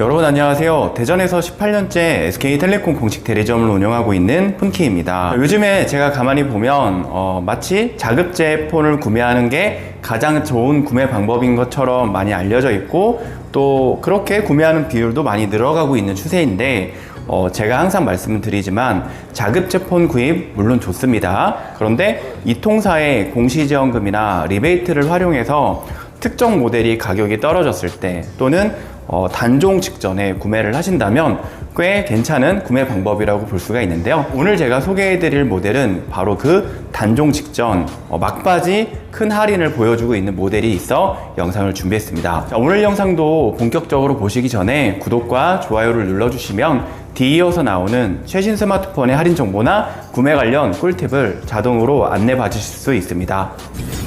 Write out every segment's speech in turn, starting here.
여러분 안녕하세요. 대전에서 18년째 SK텔레콤 공식 대리점을 운영하고 있는 푼키입니다. 요즘에 제가 가만히 보면 어, 마치 자급제 폰을 구매하는 게 가장 좋은 구매 방법인 것처럼 많이 알려져 있고 또 그렇게 구매하는 비율도 많이 늘어가고 있는 추세인데 어, 제가 항상 말씀을 드리지만 자급제 폰 구입 물론 좋습니다. 그런데 이 통사의 공시지원금이나 리베이트를 활용해서 특정 모델이 가격이 떨어졌을 때 또는 어, 단종 직전에 구매를 하신다면 꽤 괜찮은 구매 방법이라고 볼 수가 있는데요. 오늘 제가 소개해드릴 모델은 바로 그 단종 직전 어, 막바지 큰 할인을 보여주고 있는 모델이 있어 영상을 준비했습니다. 자, 오늘 영상도 본격적으로 보시기 전에 구독과 좋아요를 눌러주시면 뒤이어서 나오는 최신 스마트폰의 할인 정보나 구매 관련 꿀팁을 자동으로 안내 받으실 수 있습니다.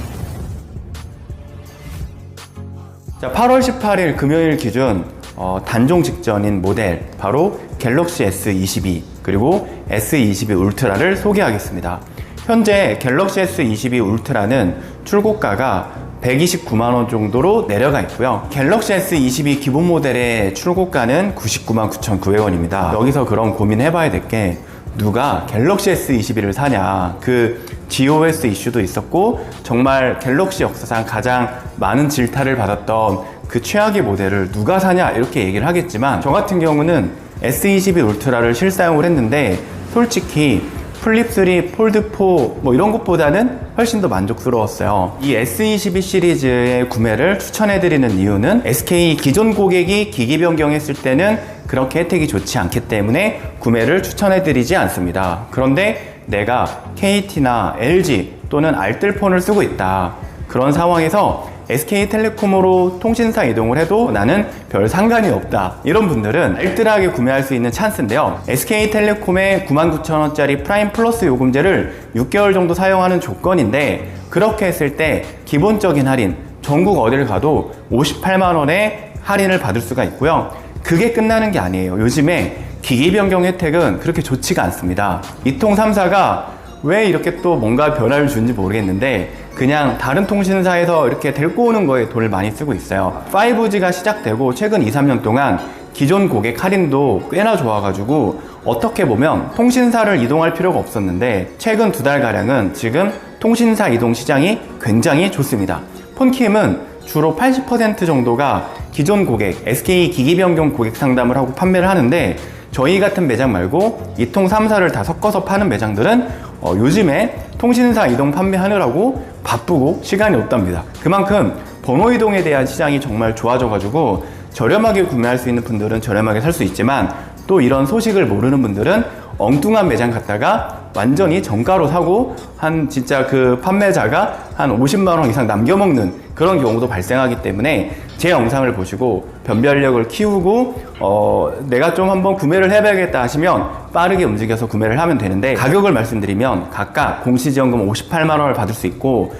자, 8월 18일 금요일 기준 어, 단종 직전인 모델 바로 갤럭시 S22 그리고 S22 울트라를 소개하겠습니다. 현재 갤럭시 S22 울트라는 출고가가 129만 원 정도로 내려가 있고요. 갤럭시 S22 기본 모델의 출고가는 99만 9,900원입니다. 여기서 그런 고민해봐야 될 게 누가 갤럭시 S22를 사냐. 그 GOS 이슈도 있었고 정말 갤럭시 역사상 가장 많은 질타를 받았던 그 최악의 모델을 누가 사냐 이렇게 얘기를 하겠지만 저 같은 경우는 S22 울트라를 실사용을 했는데 솔직히 플립3, 폴드4 뭐 이런 것보다는 훨씬 더 만족스러웠어요. 이 S22 시리즈의 구매를 추천해드리는 이유는 SK 기존 고객이 기기 변경했을 때는 그렇게 혜택이 좋지 않기 때문에 구매를 추천해드리지 않습니다. 그런데 내가 KT나 LG 또는 알뜰폰을 쓰고 있다. 그런 상황에서 SK텔레콤으로 통신사 이동을 해도 나는 별 상관이 없다. 이런 분들은 알뜰하게 구매할 수 있는 찬스인데요. SK텔레콤의 99,000원짜리 프라임 플러스 요금제를 6개월 정도 사용하는 조건인데 그렇게 했을 때 기본적인 할인 전국 어딜 가도 58만원의 할인을 받을 수가 있고요. 그게 끝나는 게 아니에요. 요즘에 기기 변경 혜택은 그렇게 좋지가 않습니다. 이통 3사가 왜 이렇게 또 뭔가 변화를 주는지 모르겠는데 그냥 다른 통신사에서 이렇게 데리고 오는 거에 돈을 많이 쓰고 있어요. 5G가 시작되고 최근 2, 3년 동안 기존 고객 할인도 꽤나 좋아가지고 어떻게 보면 통신사를 이동할 필요가 없었는데 최근 두 달가량은 지금 통신사 이동 시장이 굉장히 좋습니다. 폰킴은 주로 80% 정도가 기존 고객, SK 기기 변경 고객 상담을 하고 판매를 하는데 저희 같은 매장 말고 이통 3사를 다 섞어서 파는 매장들은 어, 요즘에 통신사 이동 판매하느라고 바쁘고 시간이 없답니다. 그만큼 번호 이동에 대한 시장이 정말 좋아져가지고 저렴하게 구매할 수 있는 분들은 저렴하게 살 수 있지만 또 이런 소식을 모르는 분들은 엉뚱한 매장 갔다가 완전히 정가로 사고 한 진짜 그 판매자가 한 50만 원 이상 남겨먹는 그런 경우도 발생하기 때문에 제 영상을 보시고 변별력을 키우고 어, 내가 좀 한번 구매를 해봐야겠다 하시면 빠르게 움직여서 구매를 하면 되는데 가격을 말씀드리면 각각 공시지원금 58만 원을 받을 수 있고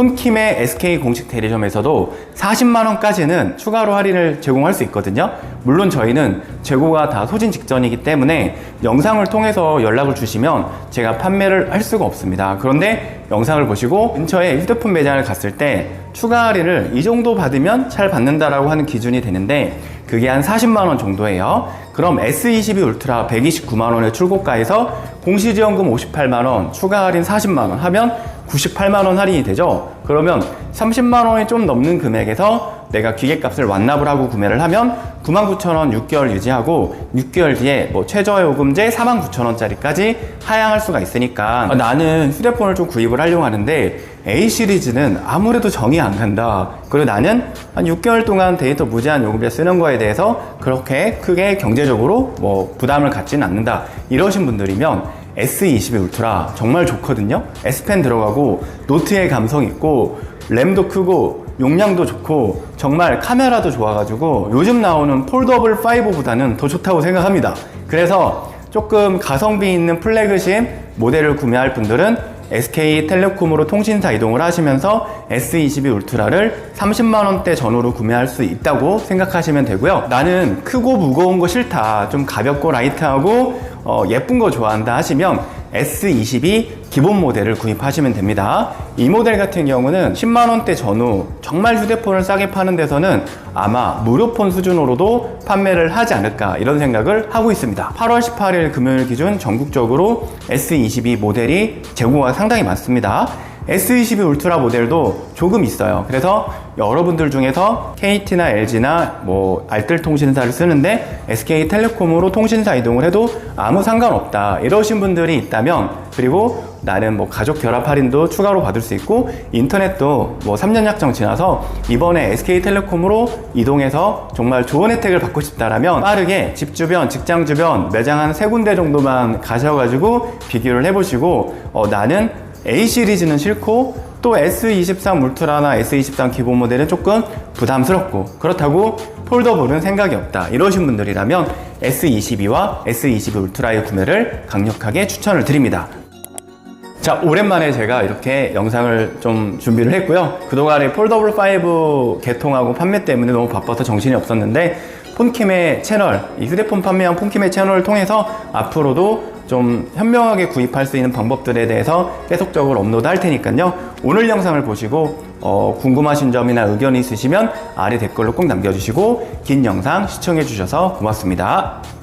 폰킴의 SK 공식 대리점에서도 40만 원까지는 추가로 할인을 제공할 수 있거든요. 물론 저희는 재고가 다 소진 직전이기 때문에 영상을 통해서 연락을 주시면 제가 판매를 할 수가 없습니다. 그런데 영상을 보시고 근처에 휴대폰 매장을 갔을 때 추가 할인을 이 정도 받으면 잘 받는다라고 하는 기준이 되는데 그게 한 40만 원 정도예요. 그럼 S22 울트라 129만 원의 출고가에서 공시지원금 58만 원, 추가 할인 40만 원 하면 98만 원 할인이 되죠. 그러면 30만 원이 좀 넘는 금액에서 내가 기계값을 완납을 하고 구매를 하면 99,000원 6개월 유지하고 6개월 뒤에 뭐 최저요금제 49,000원짜리까지 하향할 수가 있으니까 아, 나는 휴대폰을 좀 구입을 하려고 하는데 A 시리즈는 아무래도 정이 안 간다. 그리고 나는 한 6개월 동안 데이터 무제한 요금제 쓰는 거에 대해서 그렇게 크게 경제적으로 뭐 부담을 갖지는 않는다. 이러신 분들이면 S22 울트라 정말 좋거든요. S펜 들어가고 노트의 감성 있고 램도 크고 용량도 좋고 정말 카메라도 좋아가지고 요즘 나오는 폴더블 5보다는 더 좋다고 생각합니다. 그래서 조금 가성비 있는 플래그십 모델을 구매할 분들은 SK텔레콤으로 통신사 이동을 하시면서 S22 울트라를 30만원대 전후로 구매할 수 있다고 생각하시면 되고요. 나는 크고 무거운 거 싫다. 좀 가볍고 라이트하고 어, 예쁜 거 좋아한다 하시면 S22 기본 모델을 구입하시면 됩니다. 이 모델 같은 경우는 10만원대 전후 정말 휴대폰을 싸게 파는 데서는 아마 무료폰 수준으로도 판매를 하지 않을까 이런 생각을 하고 있습니다. 8월 18일 금요일 기준 전국적으로 S22 모델이 재고가 상당히 많습니다. S22 울트라 모델도 조금 있어요. 그래서 여러분들 중에서 KT나 LG나 뭐 알뜰 통신사를 쓰는데 SK텔레콤으로 통신사 이동을 해도 아무 상관없다. 이러신 분들이 있다면 그리고 나는 뭐 가족 결합 할인도 추가로 받을 수 있고 인터넷도 뭐 3년 약정 지나서 이번에 SK텔레콤으로 이동해서 정말 좋은 혜택을 받고 싶다라면 빠르게 집 주변, 직장 주변 매장 한 세 군데 정도만 가셔가지고 비교를 해보시고 어, 나는 A 시리즈는 싫고 또 S23 울트라나 S23 기본 모델은 조금 부담스럽고 그렇다고 폴더블은 생각이 없다 이러신 분들이라면 S22와 S22 울트라의 구매를 강력하게 추천을 드립니다. 자, 오랜만에 제가 이렇게 영상을 좀 준비를 했고요. 그동안에 폴더블 5 개통하고 판매 때문에 너무 바빠서 정신이 없었는데 폰킴의 채널, 이 휴대폰 판매형 폰킴의 채널을 통해서 앞으로도 좀 현명하게 구입할 수 있는 방법들에 대해서 계속적으로 업로드 할 테니까요. 오늘 영상을 보시고 어, 궁금하신 점이나 의견이 있으시면 아래 댓글로 꼭 남겨주시고 긴 영상 시청해 주셔서 고맙습니다.